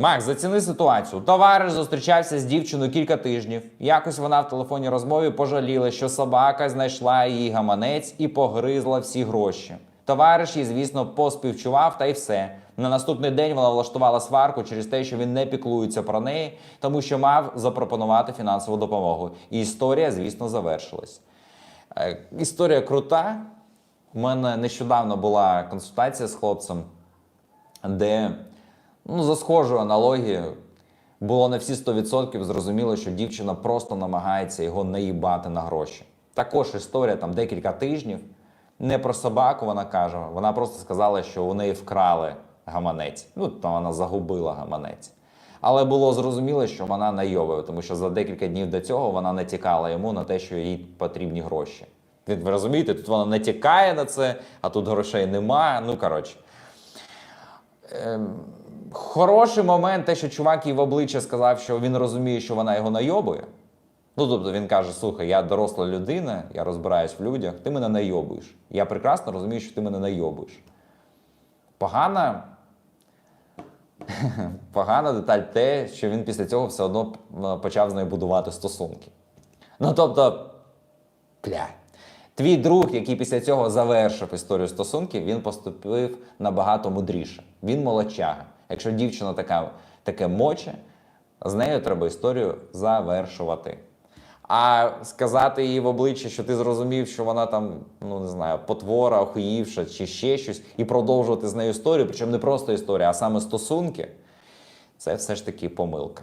Макс, заціни ситуацію. Товариш зустрічався з дівчиною кілька тижнів. Якось вона в телефонній розмові пожаліла, що собака знайшла її гаманець і погризла всі гроші. Товариш їй, звісно, поспівчував та й все. На наступний день вона влаштувала сварку через те, що він не піклується про неї, тому що мав запропонувати фінансову допомогу. І історія, звісно, завершилась. Е, Історія крута. У мене нещодавно була консультація з хлопцем, де ну, за схожою аналогією було не всі 100% зрозуміло, що дівчина просто намагається його наїбати на гроші. Також історія там декілька тижнів. Не про собаку вона каже, вона просто сказала, що у неї вкрали гаманець. Ну, там вона загубила гаманець. Але було зрозуміло, що вона найовує, тому що за декілька днів до цього вона не тікала йому на те, що їй потрібні гроші. Ви розумієте, тут вона не тікає на це, а тут грошей немає. Ну коротше. Ем, хороший момент, те, що чувак їй в обличчя сказав, що він розуміє, що вона його найобує. Ну, тобто він каже: слухай, я доросла людина, я розбираюсь в людях, ти мене найобуєш. Я прекрасно розумію, що ти мене найобуєш. Погана. Погана деталь те, що він після цього все одно е, почав з нею будувати стосунки. Ну тобто, бля. Твій друг, який після цього завершив історію стосунків, він поступив набагато мудріше. Він молодчага. Якщо дівчина така, таке моче, з нею треба історію завершувати. А сказати їй в обличчя, що ти зрозумів, що вона там, ну не знаю, потвора, охуївша чи ще щось, і продовжувати з нею історію, причому не просто історія, а саме стосунки, це все ж таки помилка.